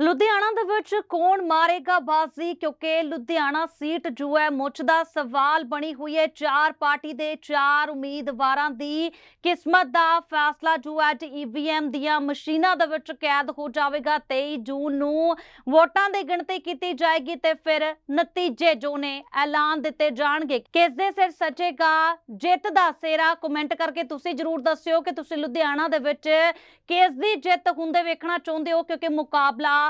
ਲੁਧਿਆਣਾ ਦੇ ਵਿੱਚ ਕੌਣ ਮਾਰੇਗਾ ਬਾਜ਼ੀ? ਕਿਉਂਕਿ ਲੁਧਿਆਣਾ ਸੀਟ ਜੋ ਹੈ ਮੁੱਛ ਦਾ ਸਵਾਲ ਬਣੀ ਹੋਈ ਹੈ। ਚਾਰ ਪਾਰਟੀ ਦੇ ਚਾਰ ਉਮੀਦਵਾਰਾਂ ਦੀ ਕਿਸਮਤ ਦਾ ਫੈਸਲਾ ਜੋ ਹੈ ਈਵੀਐਮ ਦੀਆਂ ਮਸ਼ੀਨਾਂ ਦੇ ਵਿੱਚ ਕੈਦ ਹੋ ਜਾਵੇਗਾ। 23 ਜੂਨ ਨੂੰ ਵੋਟਾਂ ਦੀ ਗਿਣਤੀ ਕੀਤੀ ਜਾਏਗੀ ਤੇ ਫਿਰ ਨਤੀਜੇ ਜੋ ਨੇ ਐਲਾਨ ਦਿੱਤੇ ਜਾਣਗੇ। ਕਿਸ ਦੇ ਸਿਰ ਸੱਚੇਗਾ ਜਿੱਤ ਦਾ ਸੇਰਾ ਕਮੈਂਟ ਕਰਕੇ ਤੁਸੀਂ ਜਰੂਰ ਦੱਸਿਓ ਕਿ ਤੁਸੀਂ ਲੁਧਿਆਣਾ ਦੇ ਵਿੱਚ ਕਿਸ ਦੀ ਜਿੱਤ ਹੁੰਦੇ ਵੇਖਣਾ ਚਾਹੁੰਦੇ ਹੋ? ਕਿਉਂਕਿ ਮੁਕਾਬਲਾ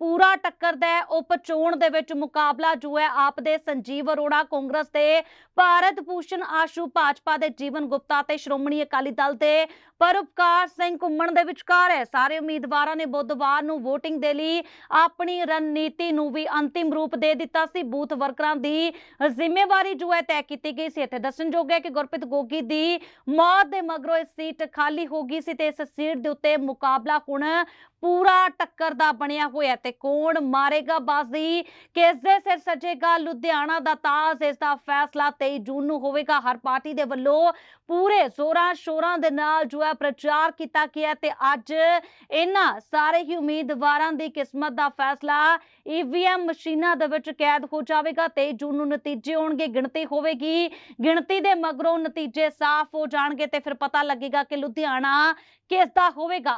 ਪੂਰਾ ਟੱਕਰਦਾ ਹੈ। ਉਪ ਚੋਣ ਦੇ ਵਿੱਚ ਮੁਕਾਬਲਾ ਜੋ ਹੈ ਆਪ ਦੇ ਸੰਜੀਵ ਅਰੋੜਾ ਕਾਂਗਰਸ ਦੇ ਭਾਰਤ ਭੂਸ਼ਣ ਆਸ਼ੂ ਭਾਜਪਾ ਦੇ ਜੀਵਨ ਗੁਪਤਾ ਤੇ ਸ਼੍ਰੋਮਣੀ ਅਕਾਲੀ ਦਲ ਦੇ ਪਰਉਪਕਾਰ ਸਿੰਘ ਘੁੰਮਣ ਦੇ ਵਿਚਕਾਰ ਹੈ। ਸਾਰੇ ਉਮੀਦਵਾਰਾਂ ਨੇ ਬੁੱਧਵਾਰ ਨੂੰ VOTING ਦੇ ਲਈ ਆਪਣੀ ਰਣਨੀਤੀ ਨੂੰ ਵੀ ਅੰਤਿਮ ਰੂਪ ਦੇ ਦਿੱਤਾ ਸੀ। ਬੂਥ ਵਰਕਰਾਂ ਦੀ ਜ਼ਿੰਮੇਵਾਰੀ ਜੋ ਹੈ ਤੈਅ ਕੀਤੀ ਗਈ ਸੀ। ਇੱਥੇ ਦੱਸਣਯੋਗ ਹੈ ਕਿ ਗੁਰਪ੍ਰੀਤ ਗੋਗੀ ਦੀ ਮੌਤ ਦੇ ਮਗਰੋਂ ਇਹ ਸੀਟ ਖਾਲੀ ਹੋ ਗਈ ਸੀ ਤੇ ਇਸ ਸੀਟ ਦੇ ਉੱਤੇ ਮੁਕਾਬਲਾ ਹੁਣ ਪੂਰਾ ਟੱਕਰ ਦਾ ਬਣਿਆ ਹੋਇਆ ਤੇ ਕੌਣ ਮਾਰੇਗਾ ਬਾਜ਼ੀ? ਕਿਸ ਦੇ ਸਿਰ ਸਜੇਗਾ ਲੁਧਿਆਣਾ ਦਾ ਤਾਜ? ਇਸ ਦਾ ਫੈਸਲਾ 23 ਜੂਨ ਨੂੰ ਹੋਵੇਗਾ। ਹਰ ਪਾਰਟੀ ਦੇ ਵੱਲੋਂ ਪੂਰੇ ਜ਼ੋਰਾਂ ਸ਼ੋਰਾਂ ਦੇ ਨਾਲ ਜੋ ਹੈ ਪ੍ਰਚਾਰ ਕੀਤਾ ਗਿਆ ਤੇ ਅੱਜ ਇਹਨਾਂ ਸਾਰੇ ਹੀ ਉਮੀਦਵਾਰਾਂ ਦੀ ਕਿਸਮਤ ਦਾ ਫੈਸਲਾ ਈਵੀਐਮ ਮਸ਼ੀਨਾਂ ਦੇ ਵਿੱਚ ਕੈਦ ਹੋ ਜਾਵੇਗਾ। 23 ਜੂਨ ਨੂੰ ਨਤੀਜੇ ਹੋਣਗੇ ਗਿਣਤੀ ਹੋਵੇਗੀ। ਗਿਣਤੀ ਦੇ ਮਗਰੋਂ ਨਤੀਜੇ ਸਾਫ਼ ਹੋ ਜਾਣਗੇ ਤੇ ਫਿਰ ਪਤਾ ਲੱਗੇਗਾ ਕਿ ਲੁਧਿਆਣਾ ਕਿਸ ਦਾ ਹੋਵੇਗਾ।